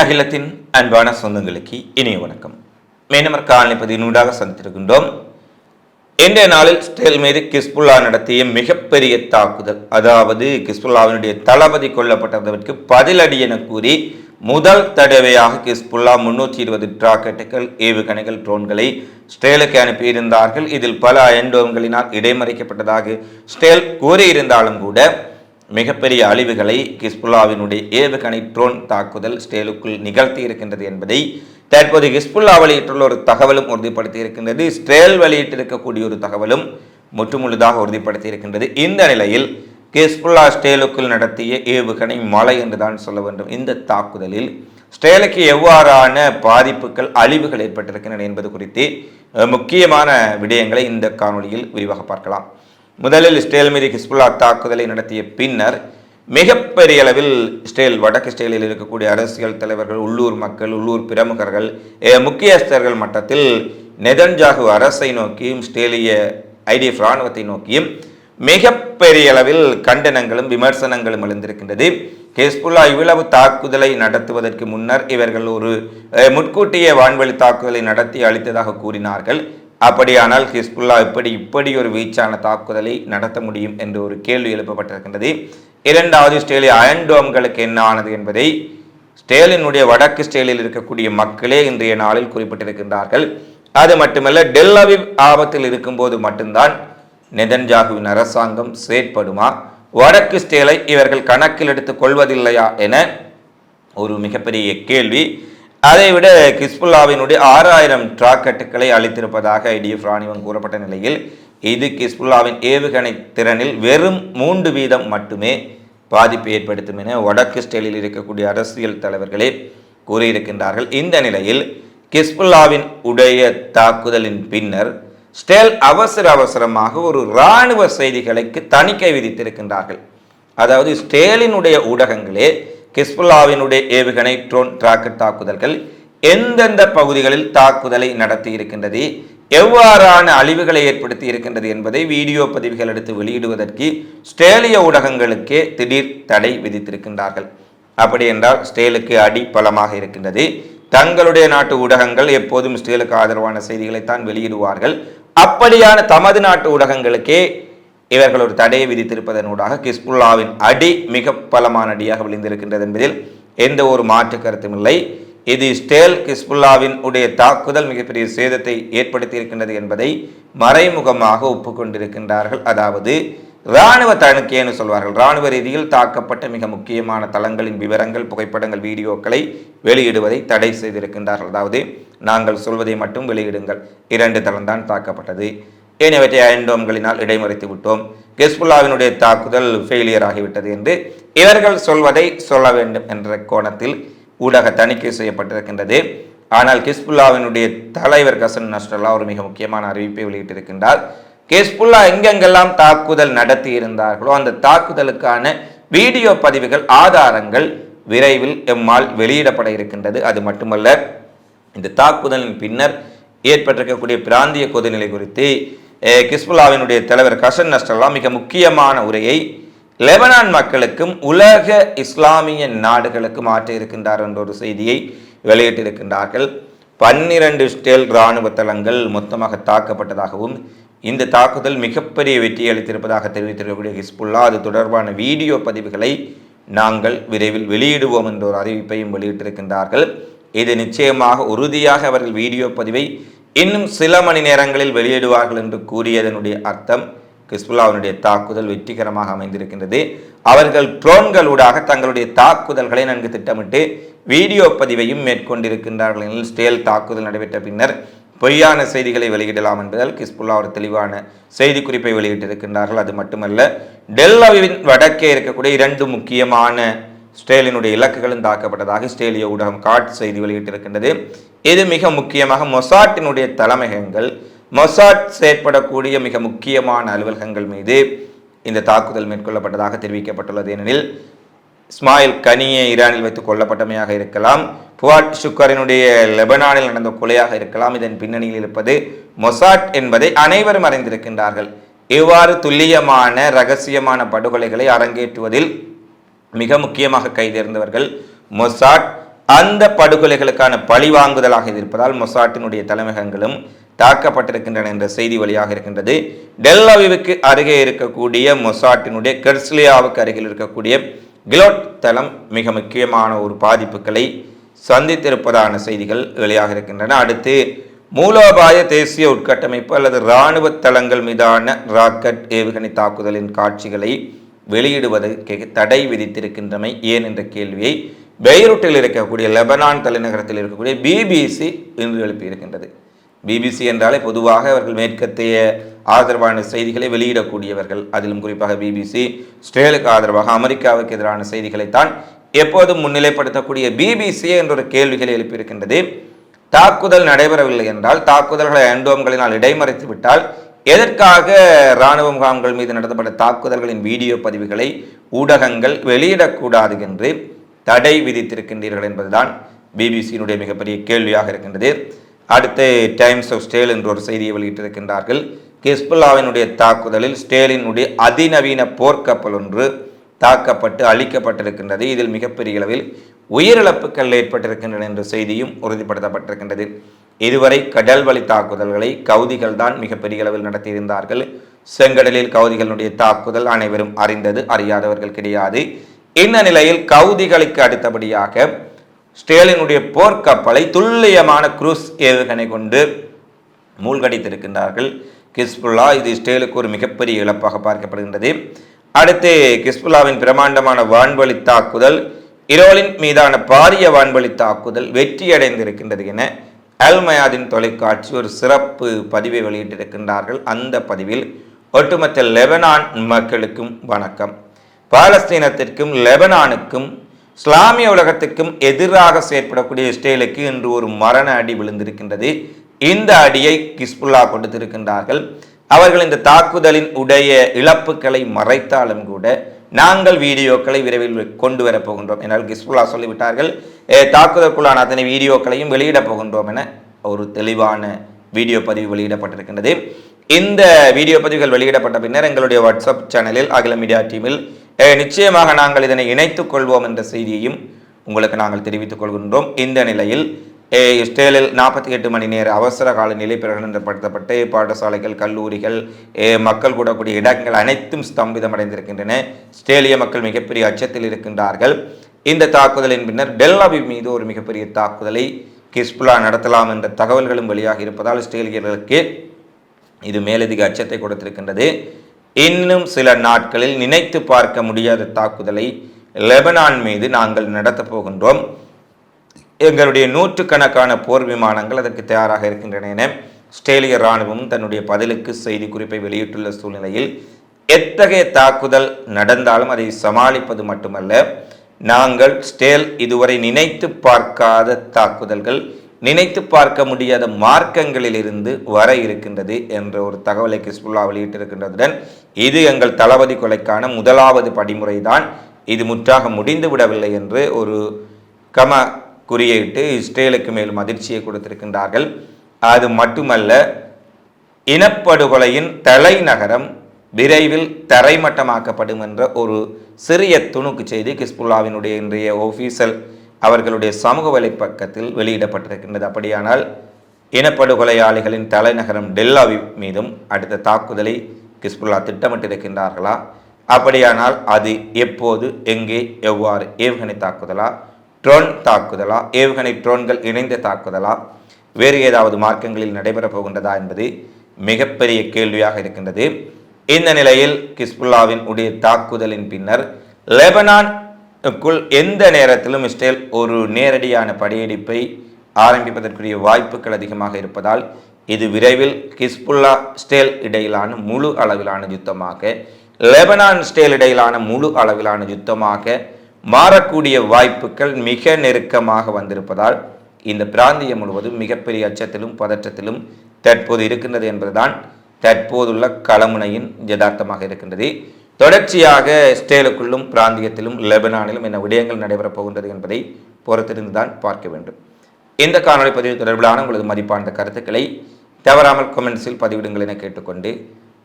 அகிலத்தின் அன்பான சொந்தங்களுக்கு இனிய வணக்கம். மேனமர் காலனி பதினூடாக சந்தித்திருக்கின்றோம். இன்றைய நாளில் ஸ்டேல் மீது கிஸ்புல்லா நடத்திய மிகப்பெரிய தாக்குதல் அதாவது கிஸ்புல்லாவினுடைய தளபதி கொல்லப்பட்டதற்கு பதிலடி என கூறி முதல் தடவையாக கிஸ்புல்லா முன்னூற்றி இருபது ராக்கெட்டுகள் ஏவுகணைகள் ட்ரோன்களை ஸ்டேலுக்கு அனுப்பியிருந்தார்கள். இதில் பல அயன்டோம்களினால் இடைமறிக்கப்பட்டதாக ஸ்டேல் கூறியிருந்தாலும் கூட மிகப்பெரிய அழிவுகளை கிஸ்புல்லாவினுடைய ஏவுகணை ட்ரோன் தாக்குதல் ஸ்டேலுக்குள் நிகழ்த்தி இருக்கின்றது என்பதை தற்போது ஹிஸ்புல்லா வெளியிட்டுள்ள ஒரு தகவலும் உறுதிப்படுத்தி இருக்கின்றது. ஸ்டேல் வெளியிட்டிருக்கக்கூடிய ஒரு தகவலும் முற்றுமுழுதாக உறுதிப்படுத்தி இருக்கின்றது. இந்த நிலையில் ஹிஸ்புல்லா ஸ்டேலுக்குள் நடத்திய ஏவுகணை மலை என்றுதான் சொல்ல வேண்டும். இந்த தாக்குதலில் ஸ்டேலுக்கு எவ்வாறான பாதிப்புகள் அழிவுகள் ஏற்பட்டிருக்கின்றன என்பது குறித்து முக்கியமான விடயங்களை இந்த காணொளியில் விரிவாக பார்க்கலாம். முதலில் இஸ்ரேல் மீது ஹிஸ்புல்லா தாக்குதலை நடத்திய பின்னர் மிகப்பெரிய அளவில் ஸ்டேல் வடக்கு ஸ்டேலில் இருக்கக்கூடிய அரசியல் தலைவர்கள் உள்ளூர் மக்கள் உள்ளூர் பிரமுகர்கள் முக்கியஸ்தர்கள் மட்டத்தில் நெதன்ஜாகு அரசை நோக்கியும் ஸ்டேலிய ஐடிஎஃப் இராணுவத்தை நோக்கியும் மிகப்பெரிய அளவில் கண்டனங்களும் விமர்சனங்களும் எழுந்திருக்கின்றது. ஹெஸ்புல்லா இவ்வளவு தாக்குதலை நடத்துவதற்கு முன்னர் இவர்கள் ஒரு முன்கூட்டிய வான்வழி தாக்குதலை நடத்தி அளித்ததாக கூறினார்கள். அப்படியானால் ஹிஸ்புல்லா இப்படி இப்படி ஒரு வீச்சான தாக்குதலை நடத்த முடியும் என்று ஒரு கேள்வி எழுப்பப்பட்டிருக்கின்றது. இரண்டாவது ஸ்டேலிய அயன்டோம்களுக்கு என்ன ஆனது என்பதை ஸ்டேலினுடைய வடக்கு ஸ்டேலில் இருக்கக்கூடிய மக்களே இன்றைய நாளில் குறிப்பிட்டிருக்கின்றார்கள். அது மட்டுமல்ல டெல்லவிவ் ஆபத்தில் இருக்கும்போது மட்டும்தான் நெதன்ஜாகுவின் அரசாங்கம் செயற்படுமா? வடக்கு ஸ்டேலை இவர்கள் கணக்கில் எடுத்துக் கொள்வதில்லையா என ஒரு மிகப்பெரிய கேள்வி. அதைவிட கிஸ்புல்லாவினுடைய ஆறாயிரம் ராக்கெட்டுகளை அளித்திருப்பதாக ஐடிஎஃப் ராணுவம் கூறப்பட்ட நிலையில் இது கிஸ்புல்லாவின் ஏவுகணை திறனில் வெறும் மூன்று வீதம் மட்டுமே பாதிப்பை ஏற்படுத்தும் என வடக்கு ஸ்டேலில் இருக்கக்கூடிய அரசியல் தலைவர்களே கூறியிருக்கின்றார்கள். இந்த நிலையில் கிஸ்புல்லாவின் உடைய தாக்குதலின் பின்னர் ஸ்டேல் அவசர அவசரமாக ஒரு இராணுவ செய்திகளுக்கு தணிக்கை விதித்திருக்கின்றார்கள். அதாவது ஸ்டேலினுடைய ஊடகங்களே கிஸ்புல்லாவினுடைய ஏவுகணை ட்ரோன் ராக்கெட் தாக்குதல்கள் எந்தெந்த பகுதிகளில் தாக்குதலை நடத்தி இருக்கின்றது எவ்வாறான அழிவுகளை ஏற்படுத்தி இருக்கின்றது என்பதை வீடியோ பதிவுகள் எடுத்து வெளியிடுவதற்கு ஸ்டேலிய ஊடகங்களுக்கே திடீர் தடை விதித்திருக்கின்றார்கள். அப்படி என்றால் ஸ்டேலுக்கு அடி பலமாக இருக்கின்றது. தங்களுடைய நாட்டு ஊடகங்கள் எப்போதும் ஸ்டேலுக்கு ஆதரவான செய்திகளைத்தான் வெளியிடுவார்கள். அப்படியான தமது நாட்டு ஊடகங்களுக்கே இவர்கள் ஒரு தடையை விதித்திருப்பதனூடாக கிஸ்புல்லாவின் அடி மிக பலமான அடியாக விழுந்திருக்கின்றது என்பதில் எந்த ஒரு மாற்று கருத்தும் இல்லை. இது ஸ்டேல் கிஸ்புல்லாவின் உடைய தாக்குதல் மிகப்பெரிய சேதத்தை ஏற்படுத்தியிருக்கின்றது என்பதை மறைமுகமாக ஒப்புக்கொண்டிருக்கின்றார்கள். அதாவது இராணுவ தணிக்கைன்னு சொல்வார்கள். இராணுவ ரீதியில் தாக்கப்பட்ட மிக முக்கியமான தளங்களின் விவரங்கள் புகைப்படங்கள் வீடியோக்களை வெளியிடுவதை தடை செய்திருக்கின்றார்கள். அதாவது நாங்கள் சொல்வதை மட்டும் வெளியிடுங்கள். இரண்டு தளம்தான் தாக்கப்பட்டது. ஏனையவற்றை அயன்டோம்களினால் இடைமறித்து விட்டோம். ஹெஸ்புல்லாவினுடைய தாக்குதல் ஃபெயிலியர் ஆகிவிட்டது என்று இவர்கள் சொல்வதை சொல்ல வேண்டும் என்ற கோணத்தில் ஊடக தணிக்கை செய்யப்பட்டிருக்கின்றது. ஆனால் கிஸ்புல்லாவினுடைய தலைவர் கசன் நஸ்ரல்லா ஒரு மிக முக்கியமான அறிவிப்பை வெளியிட்டிருக்கின்றார். கிஸ்புல்லா எங்கெங்கெல்லாம் தாக்குதல் நடத்தி இருந்தார்களோ அந்த தாக்குதலுக்கான வீடியோ பதிவுகள் ஆதாரங்கள் விரைவில் எம்மால் வெளியிடப்பட இருக்கின்றது. அது மட்டுமல்ல இந்த தாக்குதலின் பின்னர் ஏற்பட்டிருக்கக்கூடிய பிராந்திய கொதிநிலை குறித்து கிஸ்புல்லாவினுடைய தலைவர் கசன் நஸ்டல்லா மிக முக்கியமான உரையை லெபனான் மக்களுக்கும் உலக இஸ்லாமிய நாடுகளுக்கும் ஆற்றியிருக்கின்றார் என்ற ஒரு செய்தியை வெளியிட்டிருக்கின்றார்கள். பன்னிரண்டு ஸ்டேல் இராணுவ தளங்கள் மொத்தமாக தாக்கப்பட்டதாகவும் இந்த தாக்குதல் மிகப்பெரிய வெற்றி அளித்திருப்பதாக தெரிவித்திருக்கக்கூடிய ஹிஸ்புல்லா அது தொடர்பான வீடியோ பதிவுகளை நாங்கள் விரைவில் வெளியிடுவோம் என்ற ஒரு அறிவிப்பையும் வெளியிட்டிருக்கின்றார்கள். இது நிச்சயமாக உறுதியாக அவர்கள் வீடியோ பதிவை இன்னும் சில மணி நேரங்களில் வெளியிடுவார்கள் என்று கூறியதனுடைய அர்த்தம் கிஸ்புல்லாவினுடைய தாக்குதல் வெற்றிகரமாக அமைந்திருக்கின்றது. அவர்கள் ட்ரோன்களூடாக தங்களுடைய தாக்குதல்களை நன்கு திட்டமிட்டு வீடியோ பதிவையும் மேற்கொண்டிருக்கின்றார்கள் எனில் ஸ்டேல் தாக்குதல் நடைபெற்ற பின்னர் பொய்யான செய்திகளை வெளியிடலாம் என்பதால் கிஸ்புல்லா ஒரு தெளிவான செய்திக்குறிப்பை வெளியிட்டிருக்கின்றார்கள். அது மட்டுமல்ல டெல்லாவின் வடக்கே இருக்கக்கூடிய இரண்டு முக்கியமான ஸ்டேலினுடைய இலக்குகளும் தாக்கப்பட்டதாக ஸ்டேலிய ஊடகம் காட் செய்தி வெளியிட்டிருக்கின்றது. இது மிக முக்கியமாக மொசாட்டினுடைய தலைமையகங்கள் மொசாட் செயற்படக்கூடிய மிக முக்கியமான அலுவலகங்கள் மீது இந்த தாக்குதல் மேற்கொள்ளப்பட்டதாக தெரிவிக்கப்பட்டுள்ளது. ஏனெனில் இஸ்மாயில் கனியை ஈரானில் வைத்து கொல்லப்பட்டமையாக இருக்கலாம் புவாட் ஷுக்கரினுடைய லெபனானில் நடந்த கொலையாக இருக்கலாம் இதன் பின்னணியில் இருப்பது மொசாட் என்பதை அனைவரும் அறிந்திருக்கின்றார்கள். இவ்வாறு துல்லியமான ரகசியமான படுகொலைகளை அரங்கேற்றுவதில் மிக முக்கியமாக கைதேர்ந்தவர்கள் மொசாட். அந்த படுகொலைகளுக்கான பழிவாங்குதலாக இருப்பதால் மொசாட்டினுடைய தலைமையகங்களும் தாக்கப்பட்டிருக்கின்றன என்ற செய்தி வழியாக இருக்கின்றது. டெல்லாவிவுக்கு அருகே இருக்கக்கூடிய மொசாட்டினுடைய கெர்ஸ்லியாவுக்கு அருகில் இருக்கக்கூடிய கிலோட் தளம் மிக முக்கியமான ஒரு பாதிப்புகளை சந்தித்திருப்பதான செய்திகள் வெளியாக இருக்கின்றன. அடுத்து மூலோபாய தேசிய உட்கட்டமைப்பு அல்லது இராணுவ தளங்கள் மீதான ராக்கெட் ஏவுகணை தாக்குதலின் காட்சிகளை வெளியிடுவதற்கு தடை விதித்திருக்கின்றமை ஏன் என்ற கேள்வியை பெய்ரூட்டில் இருக்கக்கூடிய லெபனான் தலைநகரத்தில் இருக்கக்கூடிய பிபிசி இன்று எழுப்பியிருக்கின்றது. பிபிசி என்றாலே பொதுவாக அவர்கள் மேற்கத்தைய ஆதரவான செய்திகளை வெளியிடக்கூடியவர்கள். அதிலும் குறிப்பாக பிபிசி ஸ்டேலுக்கு ஆதரவாக அமெரிக்காவுக்கு எதிரான செய்திகளைத்தான் எப்போதும் முன்னிலைப்படுத்தக்கூடிய பிபிசி என்ற ஒரு கேள்விகளை எழுப்பியிருக்கின்றது. தாக்குதல் நடைபெறவில்லை என்றால் தாக்குதல்களை ஆண்டோம்களினால் இடைமறைத்து விட்டால் எதற்காக இராணுவ முகாம்கள் மீது நடத்தப்பட்ட தாக்குதல்களின் வீடியோ பதிவுகளை ஊடகங்கள் வெளியிடக்கூடாது என்று தடை விதித்திருக்கின்றீர்கள் என்பதுதான் பிபிசியினுடைய மிகப்பெரிய கேள்வியாக இருக்கின்றது. அடுத்து டைம்ஸ் ஆஃப் ஸ்டேல் என்ற ஒரு செய்தியை வெளியிட்டிருக்கின்றார்கள். கிஸ்புல்லாவினுடைய தாக்குதலில் ஸ்டேலினுடைய அதிநவீன போர்க்கப்பல் ஒன்று தாக்கப்பட்டு அழிக்கப்பட்டிருக்கின்றது. இதில் மிகப்பெரிய அளவில் உயிரிழப்புகள் ஏற்பட்டிருக்கின்றன என்ற செய்தியும் உறுதிப்படுத்தப்பட்டிருக்கின்றது. இதுவரை கடல் வழி தாக்குதல்களை கவுதிகள் தான் மிகப்பெரிய அளவில் நடத்தியிருந்தார்கள். செங்கடலில் கவுதிகளுடைய தாக்குதல் அனைவரும் அறிந்தது அறியாதவர்கள் கிடையாது. இந்த நிலையில் கவுதிகளுக்கு அடுத்தபடியாக ஸ்டேலினுடைய போர்க்கப்பலை துல்லியமான குரூஸ் ஏவுகணை கொண்டு மூழ்கடித்திருக்கின்றார்கள். கிஸ்புல்லா இது ஸ்டேலுக்கு ஒரு மிகப்பெரிய இழப்பாக பார்க்கப்படுகின்றது. அடுத்து கிஸ்புல்லாவின் பிரமாண்டமான வான்வழி தாக்குதல் இரோலின் மீதான பாரிய வான்வழி தாக்குதல் வெற்றியடைந்திருக்கின்றது என அல்மயாதின் தொலைக்காட்சி ஒரு சிறப்பு பதிவை வெளியிட்டிருக்கின்றார்கள். அந்த பதிவில் ஒட்டுமொத்த லெபனான் மக்களுக்கும் வணக்கம். பாலஸ்தீனத்திற்கும் லெபனானுக்கும் இஸ்லாமிய உலகத்துக்கும் எதிராக செயற்படக்கூடிய இஸ்ரேலுக்கு இன்று ஒரு மரண அடி விழுந்திருக்கின்றது. இந்த அடியை கிஸ்புல்லா கொடுத்திருக்கின்றார்கள். அவர்கள் இந்த தாக்குதலின் உடைய இழப்புகளை மறைத்தாலும் கூட நாங்கள் வீடியோக்களை விரைவில் கொண்டு வரப் போகின்றோம். என்னால் கிஸ்புல்லா சொல்லிவிட்டார்கள். தாக்குதலுக்குள்ளான அத்தனை வீடியோக்களையும் வெளியிடப் போகின்றோம் என ஒரு தெளிவான வீடியோ பதிவு வெளியிடப்பட்டிருக்கின்றது. இந்த வீடியோ பதிவுகள் வெளியிடப்பட்ட பின்னர் எங்களுடைய வாட்ஸ்அப் சேனலில் அகில மீடியா டீமில் நிச்சயமாக நாங்கள் இதனை இணைத்துக் கொள்வோம் என்ற செய்தியையும் உங்களுக்கு நாங்கள் தெரிவித்துக் கொள்கின்றோம். இந்த நிலையில் இஸ்ரேலில் நாற்பத்தி எட்டு மணி நேர அவசர கால நிலை பிரகடனப்படுத்தப்பட்டு பாடசாலைகள் கல்லூரிகள் மக்கள் கூடக்கூடிய இடங்கள் அனைத்தும் ஸ்தம்பிதம் அடைந்திருக்கின்றன. ஸ்டேலிய மக்கள் மிகப்பெரிய அச்சத்தில் இருக்கின்றார்கள். இந்த தாக்குதலின் பின்னர் டெல்லாவி மீது ஒரு மிகப்பெரிய தாக்குதலை கிஸ்புலா நடத்தலாம் என்ற தகவல்களும் வெளியாக இருப்பதால் இஸ்ரேலியர்களுக்கு இது மேலதிக அச்சத்தை கொடுத்திருக்கின்றது. இன்னும் சில நாட்களில் நினைத்து பார்க்க முடியாத தாக்குதலை லெபனான் மீது நாங்கள் நடத்தப் போகின்றோம். எங்களுடைய நூற்றுக்கணக்கான போர் விமானங்கள் அதற்கு தயாராக இருக்கின்றன என ஆஸ்திரேலிய இராணுவம் தன்னுடைய பதிலுக்கு செய்தி குறிப்பை வெளியிட்டுள்ள சூழ்நிலையில் எத்தகைய தாக்குதல் நடந்தாலும் அதை சமாளிப்பது மட்டுமல்ல நாங்கள் ஸ்டேல் இதுவரை நினைத்து பார்க்காத தாக்குதல்கள் நினைத்து பார்க்க முடியாத மார்க்கங்களிலிருந்து வர இருக்கின்றது என்ற ஒரு தகவலை கிஸ்புல்லா வெளியிட்டிருக்கின்றதுடன் இது எங்கள் தளபதி கொலைக்கான முதலாவது படிமுறைதான். இது முற்றாக முடிந்து விடவில்லை என்று ஒரு கம குறியிட்டு இஸ்ரேலுக்கு மேலும் அதிர்ச்சியை கொடுத்திருக்கின்றார்கள். அது மட்டுமல்ல இனப்படுகொலையின் தலைநகரம் விரைவில் தரைமட்டமாக்கப்படும் என்ற ஒரு சிறிய துணுக்கு செய்தி கிஸ்புல்லாவினுடைய இன்றைய ஒஃபீஷியல் அவர்களுடைய சமூக வலைப்பக்கத்தில் வெளியிடப்பட்டிருக்கின்றது. அப்படியானால் இனப்படுகொலையாளிகளின் தலைநகரம் டெல்லாவி மீதும் அடுத்த தாக்குதலை கிஸ்புல்லா திட்டமிட்டிருக்கின்றார்களா? அப்படியானால் அது எப்போது எங்கே எவ்வாறு ஏவுகணை தாக்குதலா? ட்ரோன் தாக்குதலா? ஏவுகணை ட்ரோன்கள் இணைந்த தாக்குதலா? வேறு ஏதாவது மார்க்கங்களில் நடைபெறப் போகின்றதா என்பது மிகப்பெரிய கேள்வியாக இருக்கின்றது. இந்த நிலையில் கிஸ்புல்லாவின் உடைய தாக்குதலின் பின்னர் லெபனானுக்குள் எந்த நேரத்திலும் இஸ்ரேல் ஒரு நேரடியான படையெடுப்பை ஆரம்பிப்பதற்குரிய வாய்ப்புகள் அதிகமாக இருப்பதால் இது விரைவில் கிஸ்புல்லா ஸ்டேல் இடையிலான முழு அளவிலான யுத்தமாக லெபனான் ஸ்டேல் இடையிலான முழு அளவிலான யுத்தமாக மாறக்கூடிய வாய்ப்புகள் மிக நெருக்கமாக வந்திருப்பதால் இந்த பிராந்தியம் முழுவதும் மிகப்பெரிய அச்சத்திலும் பதற்றத்திலும் தற்போது இருக்கின்றது என்பதுதான் தற்போதுள்ள களமுனையின் யதார்த்தமாக இருக்கின்றது. தொடர்ச்சியாக ஸ்டேலுக்குள்ளும் பிராந்தியத்திலும் லெபனானிலும் என்ன விடயங்கள் நடைபெறப் போகின்றது என்பதை பொறுத்திருந்து தான் பார்க்க வேண்டும். இந்த காணொலி பதிவு தொடர்பிலான உங்களது மதிப்பான கருத்துக்களை தவறாமல் கமெண்ட்ஸில் பதிவிடுங்கள் என கேட்டுக்கொண்டு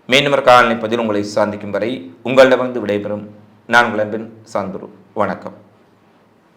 மீண்டும் காலநிலை பதிவில் உங்களை சந்திக்கும் வரை உங்களிடமிருந்து விடைபெறும். நான் உங்கள் அன்பின் சாந்துரு. வணக்கம்.